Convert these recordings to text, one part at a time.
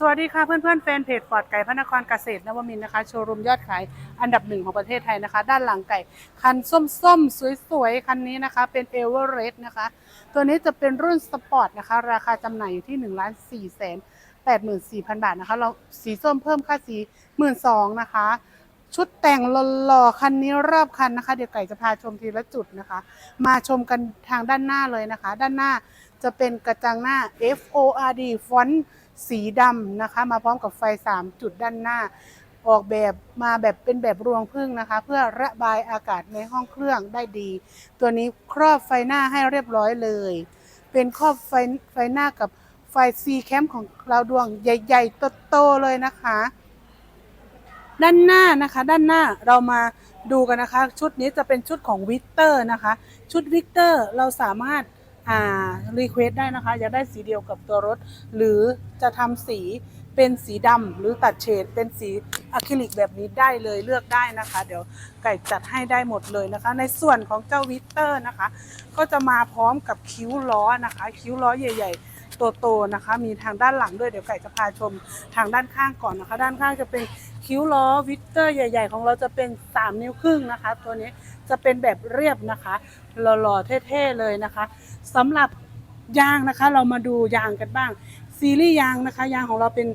สวัสดีค่ะเพื่อนๆแฟนเพจฟอดไก่พระนครเกษตรนวมินนะคะ โชว์รูมยอดขายอันดับหนึ่งของประเทศไทยนะคะ ด้านหลังไก่คันส้มๆ สวยๆ คันนี้นะคะ เป็นเอเวอเรสต์นะคะ ตัวนี้จะเป็นรุ่นสปอร์ตนะคะ ราคาจำหน่ายอยู่ที่1นึ่งล้านสี่แสนแปดหมื่นสี่พันบาทนะคะ เราสีส้มเพิ่มค่าสีหมื่นสองนะคะ ชุดแต่งหล่อๆคันนี้รอบคันนะคะ เดี๋ยวไก่จะพาชมทีละจุดนะคะ มาชมกันทางด้านหน้าเลยนะคะ ด้านหน้า จะเป็นกระจังหน้า F O R D ฟอนต์สีดำนะคะ มาพร้อมกับไฟ 3 จุดด้านหน้า ออกแบบมาแบบเป็นแบบรวงพึ่งนะคะ เพื่อระบายอากาศในห้องเครื่องได้ดี ตัวนี้ครอบไฟหน้าให้เรียบร้อยเลย เป็นครอบไฟไฟหน้ากับไฟซีแคมของเราดวงใหญ่ๆโตๆเลยนะคะ ด้านหน้านะคะ ด้านหน้าเรามาดูกันนะคะ ชุดนี้จะเป็นชุดของวิกเตอร์นะคะ ชุดวิกเตอร์เราสามารถ รีเควสได้นะคะ อยากได้สีเดียวกับตัวรถ หรือจะทำสีเป็นสีดำหรือตัดเฉดเป็นสีอะคริลิกแบบนี้ได้เลยเลือกได้นะคะ เดี๋ยวไก่จัดให้ได้หมดเลยนะคะ ในส่วนของเจ้าวิกเตอร์นะคะ ก็จะมาพร้อมกับคิ้วล้อนะคะ คิ้วล้อใหญ่ ๆตัวโตนะคะมีทางด้านหลังด้วยเดี๋ยวไก่จะพาชมทางด้านข้างก่อนนะคะ ด้านข้างจะเป็นคิ้วล้อวิกเตอร์ใหญ่ ๆ ของเราจะเป็น 3 นิ้วครึ่งนะคะ ตัวนี้จะเป็นแบบเรียบนะคะหล่อๆเท่ๆเลยนะคะ สำหรับยางนะคะ เรามาดูยางกันบ้าง ซีรีส์ยางนะคะ ยางของเราเป็น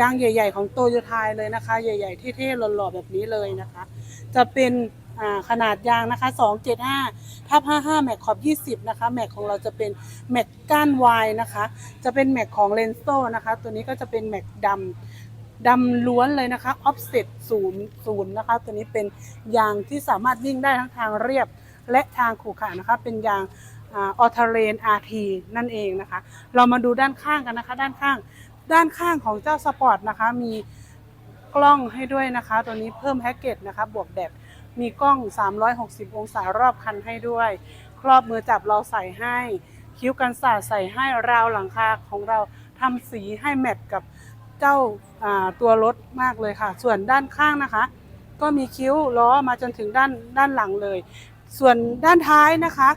ยางใหญ่ ๆ ของโตโยต้าเลยนะคะ ใหญ่ ๆ เท่ๆหล่อๆแบบนี้เลยนะคะ จะเป็นขนาดยางนะคะ 275ทับ55 แม็กขอบ 20 นะคะ แม็กของเราจะเป็นแม็กก้านวายนะคะ จะเป็นแม็กของเลนโซนะคะ ตัวนี้ก็จะเป็นแม็กดำดำล้วนเลยนะคะ offset ศูนย์ศูนย์นะคะ ตัวนี้เป็นยางที่สามารถวิ่งได้ทั้งทางเรียบ และทางขรุขระนะคะ เป็นยางออเทเรน RT นั่นเองนะคะ เรามาดูด้านข้างกันนะคะ ด้านข้าง ด้านข้างของเจ้าสปอร์ตนะคะ มีกล้องให้ด้วยนะคะ ตัวนี้เพิ่มแพ็กเกจนะคะ บวกแดดมีกล้อง 360 องศารอบคันให้ด้วย ครอบมือจับเราใส่ให้ คิ้วกันสาดใส่ให้ราวหลังคาของเราทำสีให้แมทกับเจ้าตัวรถมากเลยค่ะ ส่วนด้านข้างนะคะ ก็มีคิ้วล้อมาจนถึงด้านด้านหลังเลย ส่วนด้านท้ายนะคะ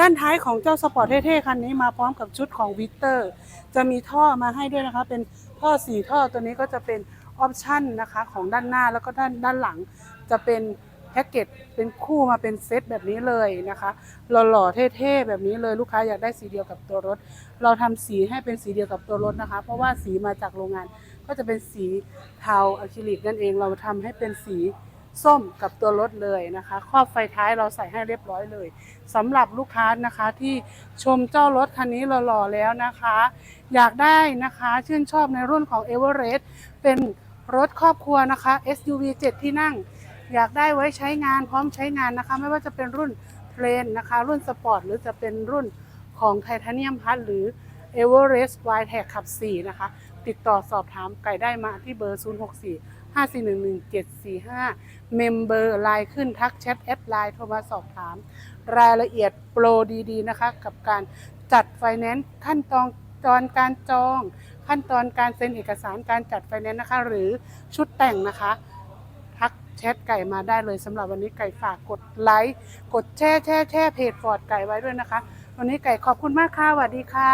ด้านท้ายของเจ้าสปอร์ตเท่ๆคันนี้มาพร้อมกับชุดของวิเตอร์จะมีท่อมาให้ด้วยนะคะ เป็นท่อสีท่อตัวนี้ก็จะเป็นออปชั่นนะคะของด้านหน้าแล้วก็ด้านด้านหลังจะเป็นแพ็กเกจเป็นคู่มาเป็นเซตแบบนี้เลยนะคะหล่อๆเท่ๆแบบนี้เลยลูกค้าอยากได้สีเดียวกับตัวรถ เราทำสีให้เป็นสีเดียวกับตัวรถนะคะ เพราะว่าสีมาจากโรงงานก็จะเป็นสีเทาอะคริลิกนั่นเองเราทำให้เป็นสี ส้มกับตัวรถเลยนะคะ ครอบไฟท้ายเราใส่ให้เรียบร้อยเลยสำหรับลูกค้านะคะที่ชมเจ้ารถคันนี้หล่อๆแล้วนะคะ อยากได้นะคะชื่นชอบในรุ่นของ e v e r e s t เป็นรถครอบครัวนะคะ SUV 7 ที่นั่ง อยากได้ไว้ใช้งานพร้อมใช้งานนะคะ ไม่ว่าจะเป็นรุ่นเพลนนะคะ รุ่นสปอร์ตหรือจะเป็นรุ่นของไทเทเนียมพัทหรือ e v e r e s t y t e c ขับ 4 นะคะ ติดต่อสอบถามไก่ได้มาที่เบอร์ 064 5411745 เมมเบอร์ไลน์ขึ้นทักแชทแอดไลน์โทรมาสอบถาม รายละเอียดโปรดีๆนะคะ กับการจัดไฟแนนซ์ขั้นตอนตอนการจอง ขั้นตอนการเซ็นเอกสารการจัดไฟแนนซ์นะคะ หรือชุดแต่งนะคะทักแชทไก่มาได้เลยสำหรับวันนี้ไก่ฝากกดไลค์กดแชร์แชร์แชร์เพจฟอร์ดไก่ไว้ด้วยนะคะ วันนี้ไก่ขอบคุณมากค่ะสวัสดีค่ะ